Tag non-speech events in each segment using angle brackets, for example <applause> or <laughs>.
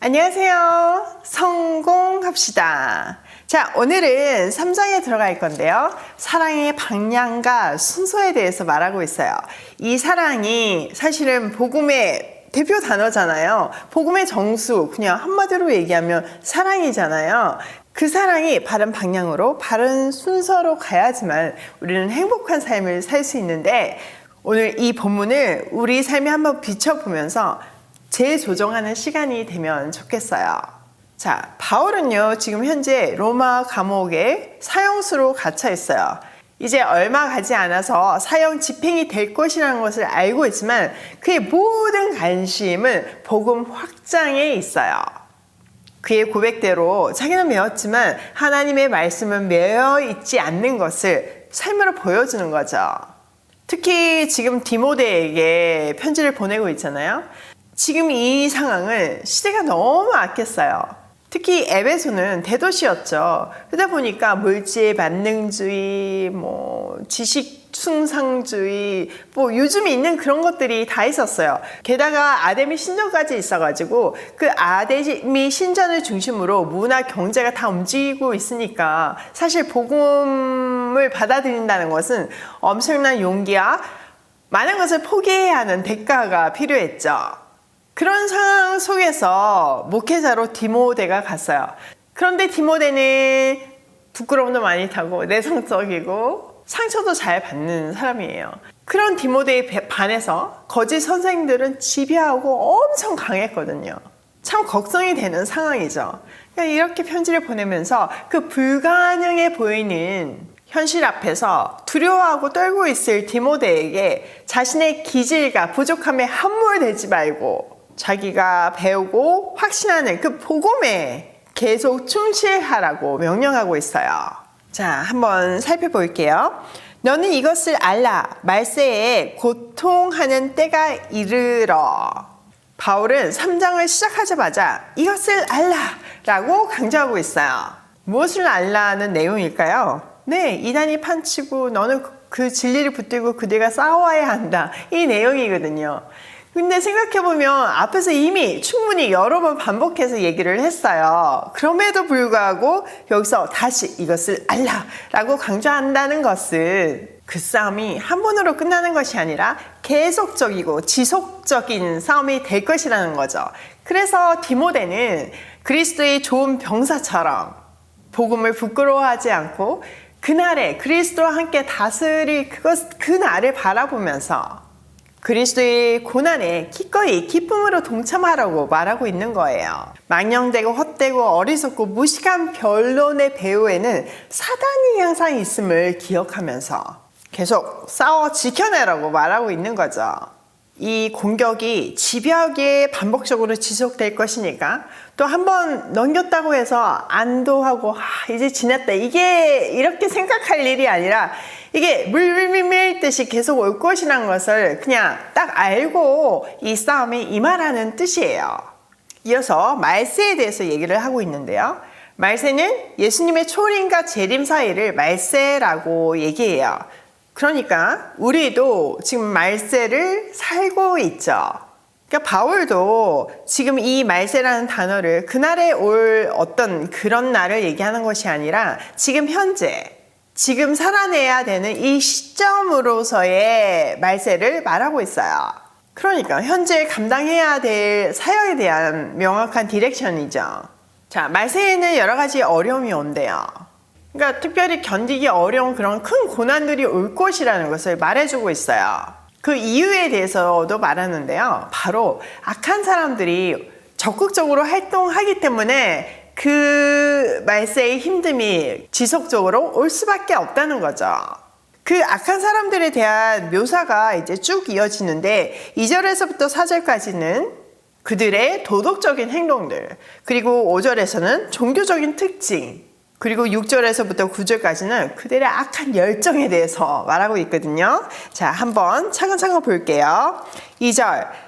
안녕하세요. 성공합시다. 자, 오늘은 3장에 들어갈 건데요. 사랑의 방향과 순서에 대해서 말하고 있어요. 이 사랑이 사실은 복음의 대표 단어잖아요. 복음의 정수, 그냥 한마디로 얘기하면 사랑이잖아요. 그 사랑이 바른 방향으로, 바른 순서로 가야지만 우리는 행복한 삶을 살 수 있는데 오늘 이 본문을 우리 삶에 한번 비춰보면서 재조정하는 시간이 되면 좋겠어요. 자, 바울은요, 지금 현재 로마 감옥에 사형수로 갇혀 있어요. 이제 얼마 가지 않아서 사형 집행이 될 것이라는 것을 알고 있지만 그의 모든 관심은 복음 확장에 있어요. 그의 고백대로 자기는 배웠지만 하나님의 말씀은 매여 있지 않는 것을 삶으로 보여주는 거죠. 특히 지금 디모데에게 편지를 보내고 있잖아요. 지금 이 상황을 시대가 너무 아꼈어요. 특히 에베소는 대도시였죠. 그러다 보니까 물질 만능주의, 뭐 지식 충상주의, 뭐 요즘에 있는 그런 것들이 다 있었어요. 게다가 아데미 신전까지 있어가지고 그 아데미 신전을 중심으로 문화 경제가 다 움직이고 있으니까 사실 복음을 받아들인다는 것은 엄청난 용기와 많은 것을 포기해야 하는 대가가 필요했죠. 그런 상황 속에서 목회자로 디모데가 갔어요. 그런데 디모데는 부끄러움도 많이 타고 내성적이고 상처도 잘 받는 사람이에요. 그런 디모데에 반해서 거짓 선생들은 지배하고 엄청 강했거든요. 참 걱정이 되는 상황이죠. 그러니까 이렇게 편지를 보내면서 그 불가능해 보이는 현실 앞에서 두려워하고 떨고 있을 디모데에게 자신의 기질과 부족함에 함몰되지 말고 자기가 배우고 확신하는 그 복음에 계속 충실하라고 명령하고 있어요. 자, 한번 살펴볼게요. 너는 이것을 알라. 말세에 고통하는 때가 이르러. 바울은 3장을 시작하자마자 이것을 알라. 라고 강조하고 있어요. 무엇을 알라는 내용일까요? 네, 이단이 판치고 너는 그 진리를 붙들고 그들과 싸워야 한다. 이 내용이거든요. 근데 생각해보면 앞에서 이미 충분히 여러 번 반복해서 얘기를 했어요. 그럼에도 불구하고 여기서 다시 이것을 알라! 라고 강조한다는 것은 그 싸움이 한 번으로 끝나는 것이 아니라 계속적이고 지속적인 싸움이 될 것이라는 거죠. 그래서 디모데는 그리스도의 좋은 병사처럼 복음을 부끄러워하지 않고 그날에 그리스도와 함께 다스릴 그것, 그날을 바라보면서 그리스도의 고난에 기꺼이 기쁨으로 동참하라고 말하고 있는 거예요. 망령되고 헛되고 어리석고 무식한 변론의 배후에는 사단이 항상 있음을 기억하면서 계속 싸워 지켜내라고 말하고 있는 거죠. 이 공격이 집요하게 반복적으로 지속될 것이니까 또 한 번 넘겼다고 해서 안도하고 아, 이제 지났다 이게 이렇게 생각할 일이 아니라 이게 물밀밀 듯이 계속 올 것이라는 것을 그냥 딱 알고 이 싸움에 임하라는 뜻이에요. 이어서 말세에 대해서 얘기를 하고 있는데요. 말세는 예수님의 초림과 재림 사이를 말세라고 얘기해요. 그러니까 우리도 지금 말세를 살고 있죠. 그러니까 바울도 지금 이 말세라는 단어를 그날에 올 어떤 그런 날을 얘기하는 것이 아니라 지금 현재 지금 살아내야 되는 이 시점으로서의 말세를 말하고 있어요. 그러니까 현재 감당해야 될 사역에 대한 명확한 디렉션이죠. 자, 말세에는 여러 가지 어려움이 온대요. 그러니까 특별히 견디기 어려운 그런 큰 고난들이 올 것이라는 것을 말해주고 있어요. 그 이유에 대해서도 말하는데요. 바로 악한 사람들이 적극적으로 활동하기 때문에 그 말세의 힘듦이 지속적으로 올 수밖에 없다는 거죠. 그 악한 사람들에 대한 묘사가 이제 쭉 이어지는데 2절에서부터 4절까지는 그들의 도덕적인 행동들, 그리고 5절에서는 종교적인 특징, 그리고 6절에서부터 9절까지는 그들의 악한 열정에 대해서 말하고 있거든요. 자, 한번 차근차근 볼게요. 2절.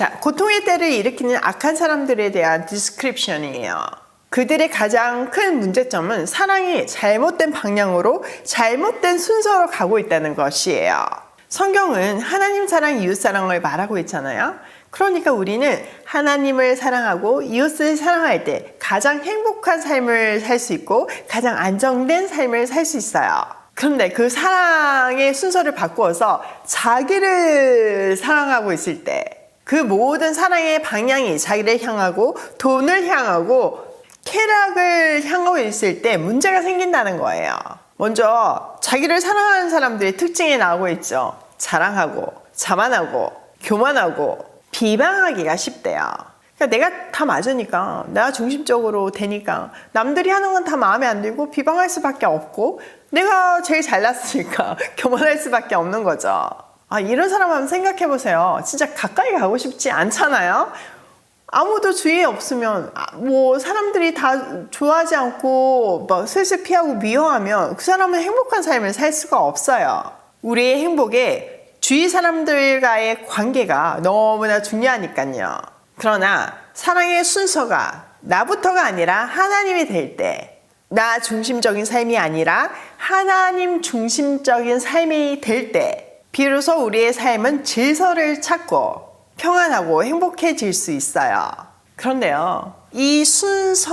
자 고통의 때를 일으키는 악한 사람들에 대한 디스크립션이에요. 그들의 가장 큰 문제점은 사랑이 잘못된 방향으로 잘못된 순서로 가고 있다는 것이에요. 성경은 하나님 사랑, 이웃 사랑을 말하고 있잖아요. 그러니까 우리는 하나님을 사랑하고 이웃을 사랑할 때 가장 행복한 삶을 살 수 있고 가장 안정된 삶을 살 수 있어요. 그런데 그 사랑의 순서를 바꾸어서 자기를 사랑하고 있을 때 그 모든 사랑의 방향이 자기를 향하고 돈을 향하고 쾌락을 향하고 있을 때 문제가 생긴다는 거예요. 먼저 자기를 사랑하는 사람들의 특징이 나오고 있죠. 자랑하고 자만하고 교만하고 비방하기가 쉽대요. 그러니까 내가 다 맞으니까 내가 중심적으로 되니까 남들이 하는 건 다 마음에 안 들고 비방할 수밖에 없고 내가 제일 잘났으니까 <laughs> 교만할 수밖에 없는 거죠. 아 이런 사람 한번 생각해 보세요. 진짜 가까이 가고 싶지 않잖아요. 아무도 주위에 없으면 아, 뭐 사람들이 다 좋아하지 않고 막 슬슬 피하고 미워하면 그 사람은 행복한 삶을 살 수가 없어요. 우리의 행복에 주위 사람들과의 관계가 너무나 중요하니까요. 그러나 사랑의 순서가 나부터가 아니라 하나님이 될 때, 나 중심적인 삶이 아니라 하나님 중심적인 삶이 될 때, 비로소 우리의 삶은 질서를 찾고 평안하고 행복해질 수 있어요. 그런데요, 이 순서는요,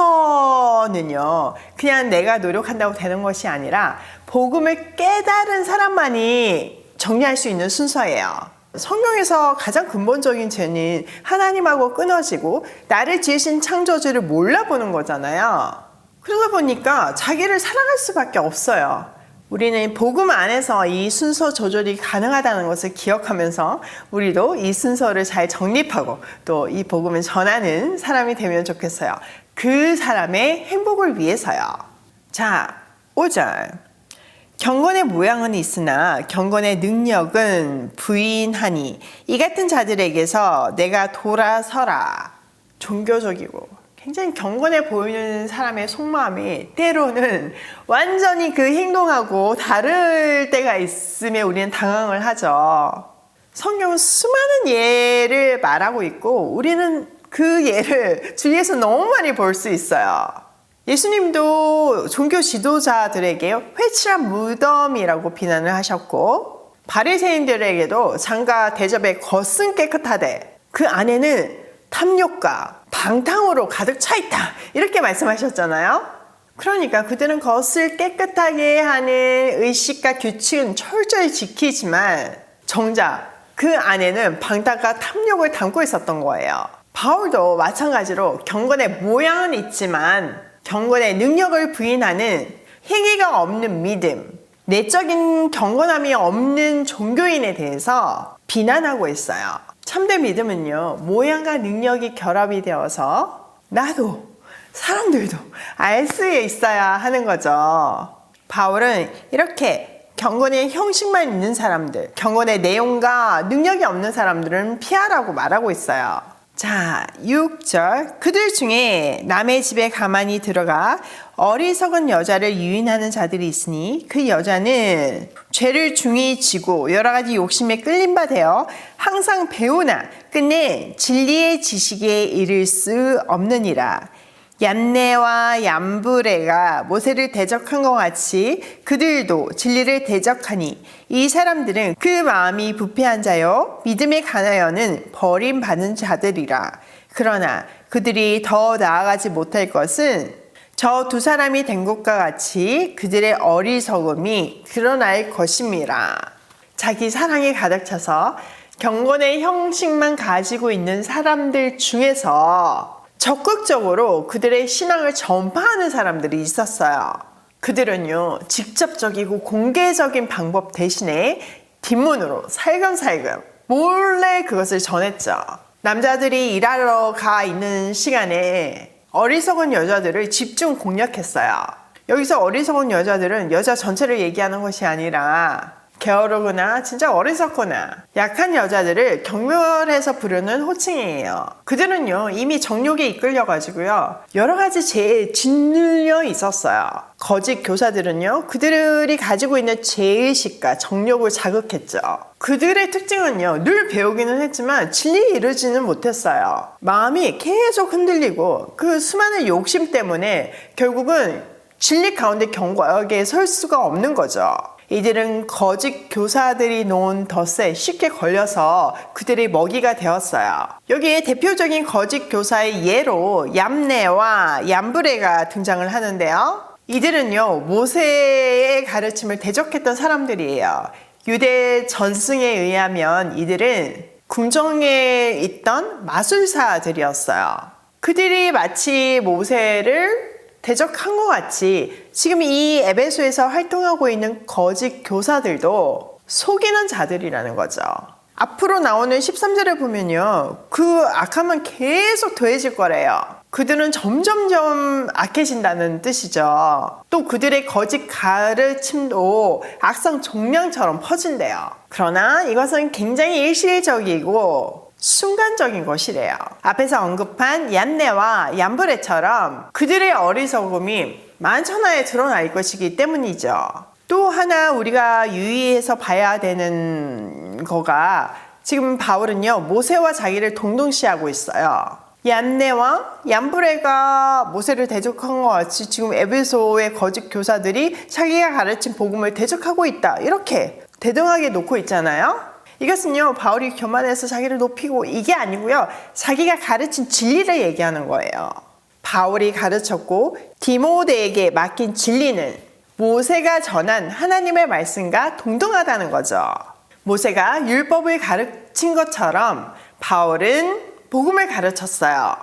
그냥 내가 노력한다고 되는 것이 아니라 복음을 깨달은 사람만이 정리할 수 있는 순서예요. 성경에서 가장 근본적인 죄는 하나님하고 끊어지고 나를 지으신 창조주를 몰라보는 거잖아요. 그러다 보니까 자기를 사랑할 수밖에 없어요. 우리는 복음 안에서 이 순서 조절이 가능하다는 것을 기억하면서 우리도 이 순서를 잘 정립하고 또 이 복음을 전하는 사람이 되면 좋겠어요. 그 사람의 행복을 위해서요. 자, 5절. 경건의 모양은 있으나 경건의 능력은 부인하니 이 같은 자들에게서 내가 돌아서라. 종교적이고 굉장히 경건해 보이는 사람의 속마음이 때로는 완전히 그 행동하고 다를 때가 있음에 우리는 당황을 하죠. 성경은 수많은 예를 말하고 있고 우리는 그 예를 주위에서 너무 많이 볼 수 있어요. 예수님도 종교 지도자들에게 회칠한 무덤이라고 비난을 하셨고 바리새인들에게도 장가 대접에 겉은 깨끗하되 그 안에는 탐욕과 방탕으로 가득 차 있다 이렇게 말씀하셨잖아요. 그러니까 그들은 겉을 깨끗하게 하는 의식과 규칙은 철저히 지키지만 정작 그 안에는 방탕과 탐욕을 담고 있었던 거예요. 바울도 마찬가지로 경건의 모양은 있지만 경건의 능력을 부인하는 행위가 없는 믿음, 내적인 경건함이 없는 종교인에 대해서 비난하고 있어요. 참된 믿음은요, 모양과 능력이 결합이 되어서 나도 사람들도 알 수 있어야 하는 거죠. 바울은 이렇게 경건의 형식만 있는 사람들, 경건의 내용과 능력이 없는 사람들은 피하라고 말하고 있어요. 자, 6절. 그들 중에 남의 집에 가만히 들어가 어리석은 여자를 유인하는 자들이 있으니 그 여자는 죄를 중히 지고 여러 가지 욕심에 끌린 바 되어 항상 배우나 끝내 진리의 지식에 이를 수 없느니라. 얀네와 얀브레가 모세를 대적한 것 같이 그들도 진리를 대적하니 이 사람들은 그 마음이 부패한 자요 믿음에 가나여는 버림받은 자들이라 그러나 그들이 더 나아가지 못할 것은 저 두 사람이 된 것과 같이 그들의 어리석음이 드러날 것입니다. 자기 사랑에 가득 차서 경건의 형식만 가지고 있는 사람들 중에서 적극적으로 그들의 신앙을 전파하는 사람들이 있었어요. 그들은요, 직접적이고 공개적인 방법 대신에 뒷문으로 살금살금 몰래 그것을 전했죠. 남자들이 일하러 가 있는 시간에 어리석은 여자들을 집중 공략했어요. 여기서 어리석은 여자들은 여자 전체를 얘기하는 것이 아니라 게으르거나 진짜 어리석거나 약한 여자들을 경멸해서 부르는 호칭이에요. 그들은요 이미 정욕에 이끌려 가지고요 여러 가지 죄에 짓눌려 있었어요. 거짓 교사들은요 그들이 가지고 있는 죄의식과 정욕을 자극했죠. 그들의 특징은요 늘 배우기는 했지만 진리에 이르지는 못했어요. 마음이 계속 흔들리고 그 수많은 욕심 때문에 결국은 진리 가운데 경과에 설 수가 없는 거죠. 이들은 거짓 교사들이 놓은 덫에 쉽게 걸려서 그들의 먹이가 되었어요. 여기에 대표적인 거짓 교사의 예로 얌네와 얌브레가 등장을 하는데요. 이들은요, 모세의 가르침을 대적했던 사람들이에요. 유대 전승에 의하면 이들은 궁정에 있던 마술사들이었어요. 그들이 마치 모세를 대적한 것 같이 지금 이 에베소에서 활동하고 있는 거짓 교사들도 속이는 자들이라는 거죠. 앞으로 나오는 13절을 보면요. 그 악함은 계속 더해질 거래요. 그들은 점점점 악해진다는 뜻이죠. 또 그들의 거짓 가르침도 악성 종량처럼 퍼진대요. 그러나 이것은 굉장히 일시적이고 순간적인 것이래요. 앞에서 언급한 얀네와 얀브레처럼 그들의 어리석음이 만천하에 드러날 것이기 때문이죠. 또 하나 우리가 유의해서 봐야 되는 거가 지금 바울은요 모세와 자기를 동동시하고 있어요. 얀네와 얀브레가 모세를 대적한 것 같이 지금 에베소의 거짓 교사들이 자기가 가르친 복음을 대적하고 있다 이렇게 대등하게 놓고 있잖아요. 이것은요 바울이 교만해서 자기를 높이고 이게 아니고요 자기가 가르친 진리를 얘기하는 거예요. 바울이 가르쳤고 디모데에게 맡긴 진리는 모세가 전한 하나님의 말씀과 동등하다는 거죠. 모세가 율법을 가르친 것처럼 바울은 복음을 가르쳤어요.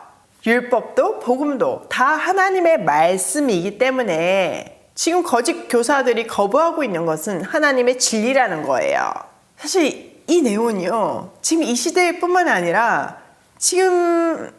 율법도 복음도 다 하나님의 말씀이기 때문에 지금 거짓 교사들이 거부하고 있는 것은 하나님의 진리라는 거예요. 사실 이 내용은요, 지금 이 시대뿐만 아니라 지금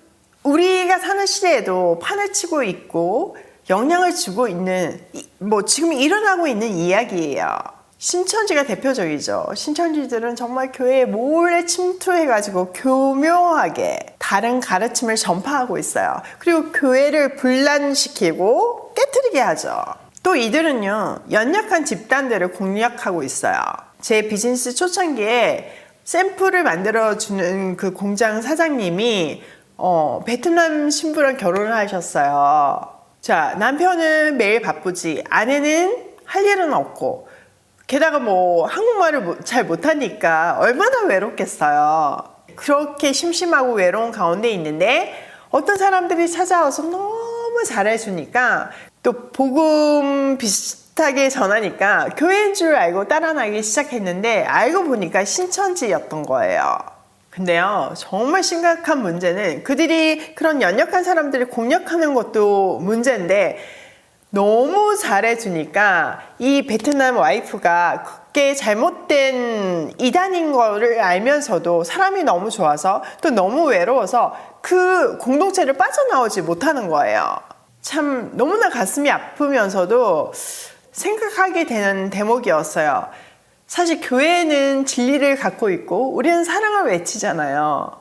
우리가 사는 시대에도 판을 치고 있고 영향을 주고 있는 뭐 지금 일어나고 있는 이야기예요. 신천지가 대표적이죠. 신천지들은 정말 교회에 몰래 침투해가지고 교묘하게 다른 가르침을 전파하고 있어요. 그리고 교회를 분란시키고 깨뜨리게 하죠. 또 이들은요, 연약한 집단들을 공략하고 있어요. 제 비즈니스 초창기에 샘플을 만들어주는 그 공장 사장님이 어, 베트남 신부랑 결혼을 하셨어요. 자, 남편은 매일 바쁘지, 아내는 할 일은 없고, 게다가 뭐 한국말을 잘 못하니까 얼마나 외롭겠어요. 그렇게 심심하고 외로운 가운데 있는데 어떤 사람들이 찾아와서 너무 잘해주니까 또 복음 비슷하게 전하니까 교회인 줄 알고 따라나기 시작했는데 알고 보니까 신천지였던 거예요. 근데요, 정말 심각한 문제는 그들이 그런 연약한 사람들을 공략하는 것도 문제인데 너무 잘해주니까 이 베트남 와이프가 그게 잘못된 이단인 거를 알면서도 사람이 너무 좋아서 또 너무 외로워서 그 공동체를 빠져나오지 못하는 거예요. 참 너무나 가슴이 아프면서도 생각하게 되는 대목이었어요. 사실 교회는 진리를 갖고 있고 우리는 사랑을 외치잖아요.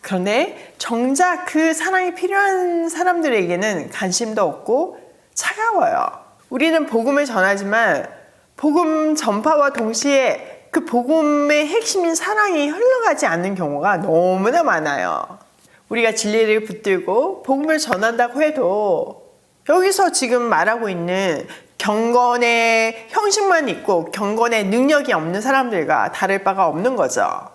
그런데 정작 그 사랑이 필요한 사람들에게는 관심도 없고 차가워요. 우리는 복음을 전하지만 복음 전파와 동시에 그 복음의 핵심인 사랑이 흘러가지 않는 경우가 너무나 많아요. 우리가 진리를 붙들고 복음을 전한다고 해도 여기서 지금 말하고 있는 경건의 형식만 있고 경건의 능력이 없는 사람들과 다를 바가 없는 거죠.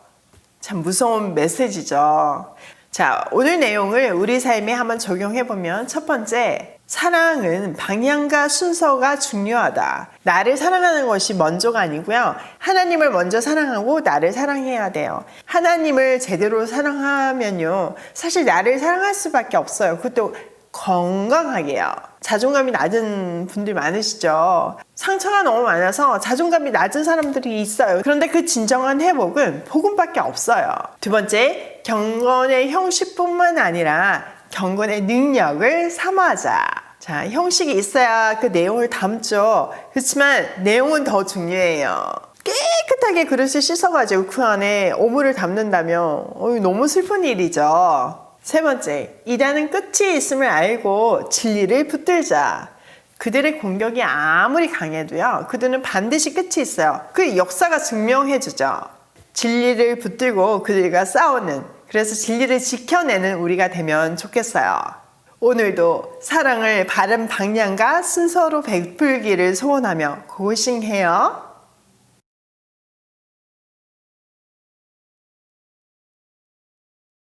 참 무서운 메시지죠. 자, 오늘 내용을 우리 삶에 한번 적용해 보면 첫 번째, 사랑은 방향과 순서가 중요하다. 나를 사랑하는 것이 먼저가 아니고요. 하나님을 먼저 사랑하고 나를 사랑해야 돼요. 하나님을 제대로 사랑하면요. 사실 나를 사랑할 수밖에 없어요. 그것도 건강하게요. 자존감이 낮은 분들 많으시죠. 상처가 너무 많아서 자존감이 낮은 사람들이 있어요. 그런데 그 진정한 회복은 복음밖에 없어요. 두 번째, 경건의 형식뿐만 아니라 경건의 능력을 삼아자. 자, 형식이 있어야 그 내용을 담죠. 그렇지만 내용은 더 중요해요. 깨끗하게 그릇을 씻어가지고 그 안에 오물을 담는다면 어이, 너무 슬픈 일이죠. 세 번째, 이단은 끝이 있음을 알고 진리를 붙들자. 그들의 공격이 아무리 강해도요, 그들은 반드시 끝이 있어요. 그 역사가 증명해주죠. 진리를 붙들고 그들과 싸우는, 그래서 진리를 지켜내는 우리가 되면 좋겠어요. 오늘도 사랑을 바른 방향과 순서로 베풀기를 소원하며 고싱해요.